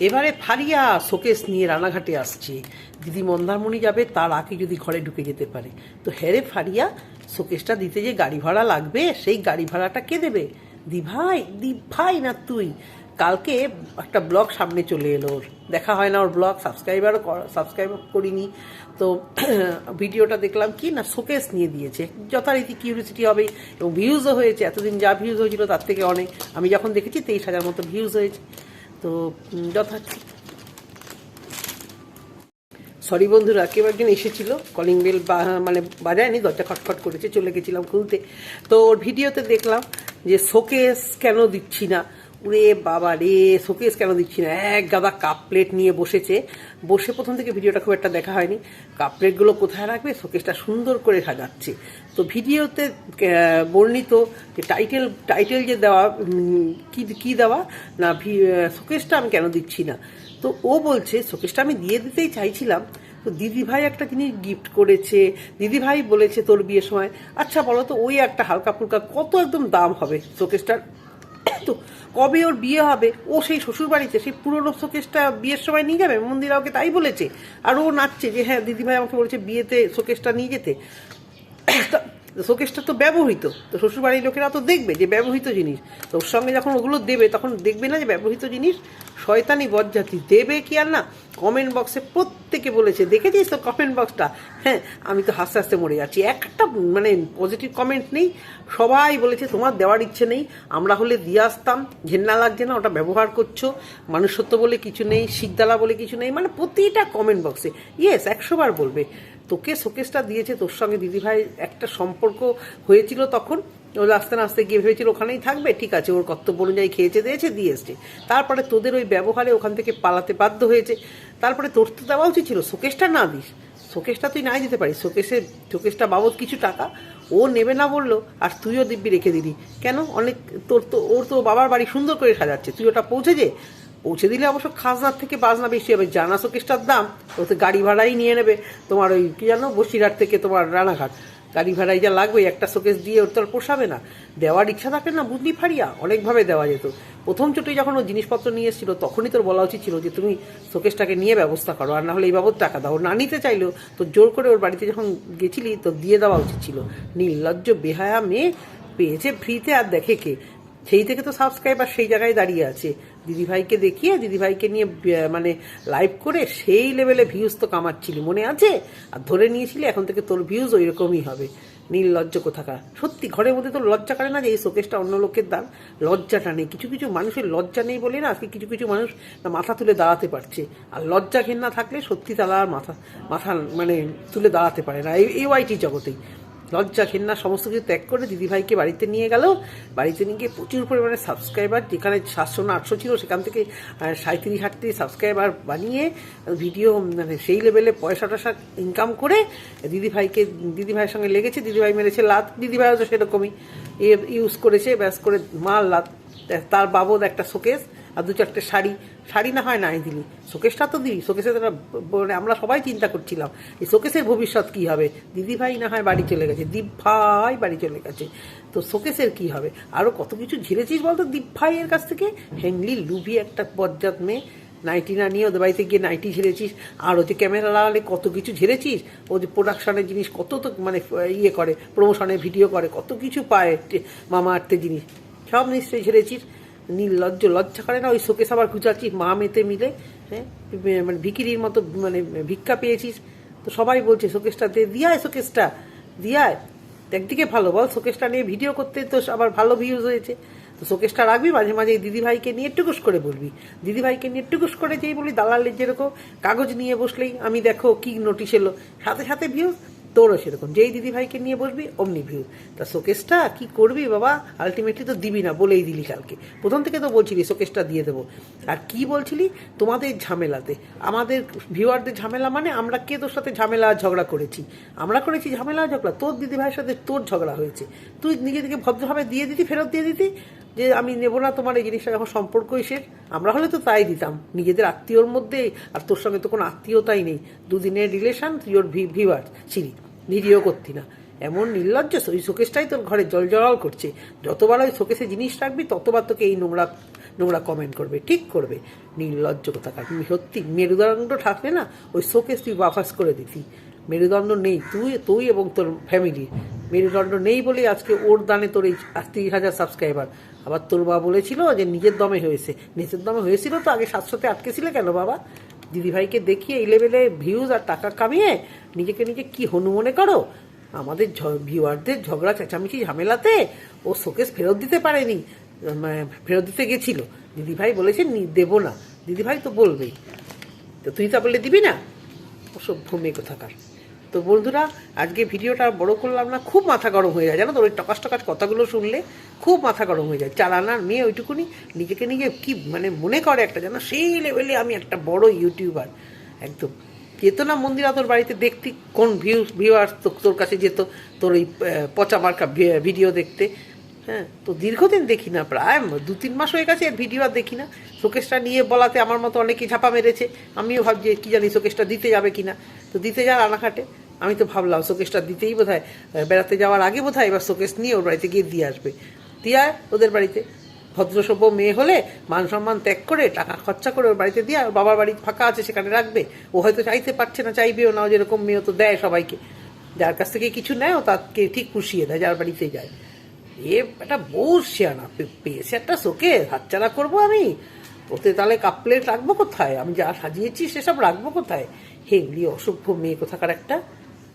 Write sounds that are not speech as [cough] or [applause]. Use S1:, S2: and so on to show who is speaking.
S1: এবারে ফারিয়া শোকেস নিয়ে রানাঘাটে আসছে। দিদি মন্দারমণি যাবে, তার আগে যদি ঘরে ঢুকে যেতে পারে। তো হ্যারে ফারিয়া শোকেসটা দিতে যে গাড়ি ভাড়া লাগবে, সেই গাড়ি ভাড়াটা কে দেবে? দি ভাই দি ভাই না তুই। কালকে একটা ব্লগ সামনে চলে এলো ওর। দেখা হয় না ওর ব্লগ, সাবস্ক্রাইবারও সাবস্ক্রাইব করিনি। তো [clears throat] ভিডিওটা দেখলাম কি না, শোকেস নিয়ে দিয়েছে। যথারীতি কিউরিয়াসিটি হবে এবং ভিউজও হয়েছে। এতদিন যা ভিউজ হয়েছিল তার থেকে অনেক। আমি যখন দেখেছি তেইশ হাজার মতো ভিউজ হয়েছে। তো যথার্থ। সরি বন্ধুরা, কেউ একজন এসেছিল কলিং বেল মানে বাজায়নি, দরজা খটখট করেছে, চলে গেছিলাম খুলতে। তো ওর ভিডিওতে দেখলাম যে শোকেস কেন দিচ্ছি না? উরে বাবা রে, শোকেস কেন দিচ্ছি না? এক গাদা কাপ প্লেট নিয়ে বসেছে। বসে প্রথম থেকে ভিডিওটা খুব একটা দেখা হয়নি। কাপ প্লেটগুলো কোথায় রাখবে? শোকেসটা সুন্দর করে সাজাচ্ছে। তো ভিডিওতে বর্ণিত যে টাইটেল টাইটেল যে দেওয়া কি কি দেওয়া? না শোকেসটা আমি কেন দিচ্ছি না? তো ও বলছে, শোকেসটা আমি দিয়ে দিতেই চাইছিলাম। তো দিদিভাই একটা জিনিস গিফট করেছে। দিদিভাই বলেছে তোর বিয়ের সময় আচ্ছা বলো তো, ওই একটা হালকা ফুলকা কত একদম দাম হবে শোকেসটার? তো? কবে ওর বিয়ে হবে? ও সেই শ্বশুরবাড়িতে, সেই পুরনো শোকেশটা বিয়ের সময় নিয়ে যাবে? মন্দিরা ওকে তাই বলেছে। আর ও নাচছে যে হ্যাঁ দিদিভাই আমাকে বলেছে বিয়েতে শোকেশটা নিয়ে যেতে। তা শোকেসটা তো ব্যবহৃত। তো শ্বশুরবাড়ির লোকেরা তো দেখবে যে ব্যবহৃত জিনিস। তো ওর সঙ্গে যখন ওগুলো দেবে, তখন দেখবে না যে ব্যবহৃত জিনিস? শয়তানি বজ্জাতি দেবে কি আর না? কমেন্ট বক্সে প্রত্যেকে বলেছে, দেখেছিস তো কমেন্ট বক্সটা হ্যাঁ আমি তো হাসতে হাসতে মরে যাচ্ছি। একটা মানে পজিটিভ কমেন্ট নেই। সবাই বলেছে, তোমার দেওয়ার ইচ্ছে নেই। আমরা হলে দিয়ে আসতাম। ঘেন্না লাগছে না, ওটা ব্যবহার করছ। মানুষত্ব বলে কিছু নেই, শিকদালা বলে কিছু নেই। মানে প্রতিটা কমেন্ট বক্সে ইয়েস একশোবার বলবে। তোকে শোকেসটা দিয়েছে তোর সঙ্গে দিদিভাই একটা সম্পর্ক হয়েছিল তখন। ও আস্তে আস্তে গিয়ে ভেবেছিল, ওখানেই থাকবে? ঠিক আছে, ওর কর্তব্য অনুযায়ী খেয়েছে, দিয়েছে, দিয়ে এসছে। তারপরে তোদের ওই ব্যবহারে ওখান থেকে পালাতে বাধ্য হয়েছে। তারপরে তোর তো দেওয়া উচিত ছিল, শোকেশটা না দিস। শোকেশটা তুই নাই দিতে পারিস। শোকেসে শোকেসটা বাবদ কিছু টাকা। ও নেবে না বলল, আর তুইও দিব্যি রেখে দিলি। কেন? অনেক, তোর তো, ওর তো বাবার বাড়ি সুন্দর করে সাজাচ্ছে। তুই ওটা পৌঁছে যে পৌঁছে দিলে অবশ্য খাজনার থেকে বাজনা বেশি হবে। জানা শোকেসটার দাম ও তো গাড়ি ভাড়াই নিয়ে নেবে। তোমার ওই, কি জানো, বসিরহাট থেকে তোমার রানাঘাট। গাড়ি ভাড়াই যা লাগবে, একটা শোকেস দিয়ে ওর তো আর পোষাবে না। দেওয়ার ইচ্ছা থাকে না, বুদ্ধি ফারিয়া অনেকভাবে দেওয়া যেত। প্রথম চোটে যখন ও জিনিসপত্র নিয়ে এসেছিল, তখনই তোর বলা উচিত ছিল যে তুমি শোকেসটাকে নিয়ে ব্যবস্থা করো, আর না হলে এই বাবদ টাকা দাও। না নিতে চাইলেও তো জোর করে ওর বাড়িতে যখন গেছিলি, তো দিয়ে দেওয়া উচিত ছিল। নির্লজ্জ, বেহায়া মেয়ে পেয়েছে ফ্রিতে আর দেখে কে? সেই থেকে তো সাবস্ক্রাইবার সেই জায়গায় দাঁড়িয়ে আছে। দিদিভাইকে দেখিয়ে, দিদিভাইকে নিয়ে মানে লাইভ করে সেই লেভেলে ভিউজ তো কামাচ্ছিলি, মনে আছে? আর ধরে নিয়েছিলি, এখন থেকে তোর ভিউজ ওই রকমই হবে নির্লজ্জ কোথাকার? সত্যি, ঘরের মধ্যে তো লজ্জা করে না যে এই শোকেসটা অন্য লোকের দান লজ্জাটা নেই। কিছু কিছু মানুষের লজ্জা নেই বলে না, আজকে কিছু কিছু মানুষ মাথা তুলে দাঁড়াতে পারছে। আর লজ্জা ঘেন্না থাকলে সত্যি তারা আর মাথা মাথা মানে তুলে দাঁড়াতে পারে না। এই ওয়াইটি জগতেই। লজ্জা ঘেন্না সমস্ত কিছু ত্যাগ করে দিদিভাইকে বাড়িতে নিয়ে গেল। বাড়িতে নিয়ে গিয়ে প্রচুর পরিমাণে সাবস্ক্রাইবার যেখানে সাতশো না আটশো ছিল, সেখান থেকে সাঁত্রিশ আটত্রিশ সাবস্ক্রাইবার বানিয়ে ভিডিও মানে সেই লেভেলে পয়সা টয়সা ইনকাম করে দিদিভাইকে, দিদিভাইয়ের সঙ্গে লেগেছে, দিদিভাই মেরেছে লাত, দিদিভাইও তো সেরকমই। ইউজ করেছে, ব্যাস করে মার লাত, তার বাবদ একটা শোকেস আর দু চারটে শাড়ি শাড়ি না হয় নাই দিলি। শোকেসটা তো দিই শোকেশে মানে আমরা সবাই চিন্তা করছিলাম, এই শোকেসের ভবিষ্যৎ কি হবে? দিদিভাই না হয় বাড়ি চলে গেছে দীপ ভাই বাড়ি চলে গেছে। তো শোকেসের কি হবে? আরও কত কিছু ঝেড়েছিস বলতো দীপ ভাইয়ের কাছ থেকে? হ্যাংলি লুভি একটা বজ্জাত মেয়ে নাইটি না নিয়ে ওদের বাড়িতে গিয়ে নাইটি ঝেড়েছিস। আর ও যে ক্যামেরা লাগালে কত কিছু ঝেড়েছিস? ও যে প্রোডাকশনের জিনিস কত তো মানে ইয়ে করে প্রমোশনের ভিডিও করে, কত কিছু পায় মামা আর্থের জিনিস। সব নিশ্চয়ই ঝেড়েছিস। নির্লজ্জ, লজ্জা করে না? ওই শোকেস আবার গুছাচ্ছিস মা মেতে মিলে হ্যাঁ? মানে ভিকিরির মতো মানে ভিক্ষা পেয়েছিস। তো সবাই বলছে শোকেসটা দে দিয়ায় শোকেসটা দিয়ায় একদিকে ভালো, বল শোকেসটা নিয়ে ভিডিও করতে তো আবার ভালো ভিউজ হয়েছে। তো শোকেসটা রাখবি, মাঝে মাঝে এই দিদিভাইকে নিয়ে টুকুস করে বলবি। দিদিভাইকে নিয়ে টুকুস করে যেই বলি দালালের যেরকম কাগজ নিয়ে বসলেই আমি দেখো কি নোটিশ এলো। সাথে সাথে ভিউজ তোরও সেরকম। যেই দিদিভাইকে নিয়ে বসবি, অমনি ভিউ তা শোকেসটা কি করবি বাবা? আলটিমেটলি তো দিবি না, বলেই দিলি কালকে। প্রথম থেকে তো বলছিলি শোকেসটা দিয়ে দেবো। আর কি বলছিলি? তোমাদের ঝামেলাতে। আমাদের ভিউয়ারদের ঝামেলা মানে আমরা কে তোর সাথে ঝামেলা ঝগড়া করেছি? আমরা করেছি ঝামেলা ঝগড়া। তোর দিদিভাইয়ের সাথে তোর ঝগড়া হয়েছে। তুই নিজে থেকে ভদ্রভাবে দিয়ে দিতি, ফেরত দিয়ে দিতি? যে আমি নেব না তোমার এই জিনিসটা যখন সম্পর্কই শেষ আমরা হলে তো তাই দিতাম। নিজেদের আত্মীয়র মধ্যে, আর তোর সঙ্গে তো কোনো আত্মীয়তাই নেই। দুদিনের রিলেশন তুই ওর ভিউয়ার ছিলি। ভিডিও করতি না। এমন নির্লজ্জ ওই শোকেসটাই তোর ঘরে জল জল করছে। যতবার ওই শোকেসে জিনিস রাখবি, ততবার তোকে এই নোংরা নোংরা কমেন্ট করবে, ঠিক করবে। নির্লজ্জ কোথাকার। সত্যি, মেরুদণ্ড থাকলে না, ওই শোকেস তুই বাফাস করে দিতি। মেরুদণ্ড নেই, তুই তুই এবং তোর ফ্যামিলি মেরুদণ্ড নেই বলে আজকে ওর দানে তোর এই তিরিশ হাজার সাবস্ক্রাইবার আবার তোর মা বলেছিল যে, নিজের দমে হয়েছে। নিজের দমে হয়েছিল তো, আগে সাতশোতে আটকেছিলে কেন বাবা? দিদিভাইকে দেখিয়ে এই লেভেলে ভিউজ আর টাকা কামিয়ে নিজেকে নিজে কি হনু মনে করো? আমাদের ভিউয়ারদের ঝগড়া, চেঁচামেচি, ঝামেলাতে ও শোকেস ফেরত দিতে পারেনি মানে ফেরত দিতে গেছিল। দিদিভাই বলেছে দেবো না। দিদিভাই তো বলবেই। তো তুই তা বলে দিবি না? ওসব মেয়ে কোথাকার। তো বন্ধুরা, আজকে ভিডিওটা আর বড় করলাম না, খুব মাথা গরম হয়ে যায়। জানো তো, ওই টকাস টকাস কথাগুলো শুনলে খুব মাথা গরম হয়ে যায়। চালানার মেয়ে ওইটুকুনি নিজেকে নিজে কি মানে মনে করে একটা, জানো? সেই লেভেলে আমি একটা বড় ইউটিউবার একদম। যেত না মন্দিরা তোর বাড়িতে দেখতি, কোন ভিউ ভিউ ভিউয়ার্স তোর কাছে যেত, তোর ওই পচা মার্কা ভিডিও দেখতে। হ্যাঁ তো দীর্ঘদিন দেখি না, প্রায় দু তিন মাস হয়ে গেছে এর ভিডিও আর দেখি না। শোকেসটা নিয়ে বলাতে আমার মতো অনেকে ঝাপা মেরেছে। আমিও ভাবছি কি জানি শোকেসটা দিতে যাবে কিনা তো দিতে যা রানাঘাটে, আমি তো ভাবলাম শোকেসটা দিতেই বোধ হয় বেড়াতে যাওয়ার আগে বোধ হয় এবার শোকেস নিয়ে ওর বাড়িতে গিয়ে দিয়ে আসবে। দিয়ে ওদের বাড়িতে। ভদ্রসভ্য মেয়ে হলে মান সম্মান ত্যাগ করে, টাকা খরচা করে ওর বাড়িতে দিয়ে আর বাবার বাড়ি ফাঁকা আছে, সেখানে রাখবে। ও হয়তো চাইতে পারছে না, চাইবেও না যেরকম মেয়ে তো দেয় সবাইকে। যার কাছ থেকে কিছু নেয়, ও তাকে ঠিক পুষিয়ে দেয়, যার বাড়িতে যায়। এ একটা বউ শিয়ানা পেয়েছে একটা শোকে হাতচারা করব আমি। ওতে তাহলে কাপ প্লেট রাখব কোথায়? আমি যা সাজিয়েছি সেসব রাখব কোথায়? হেগলি অসভ্য মেয়ে কোথাকার একটা।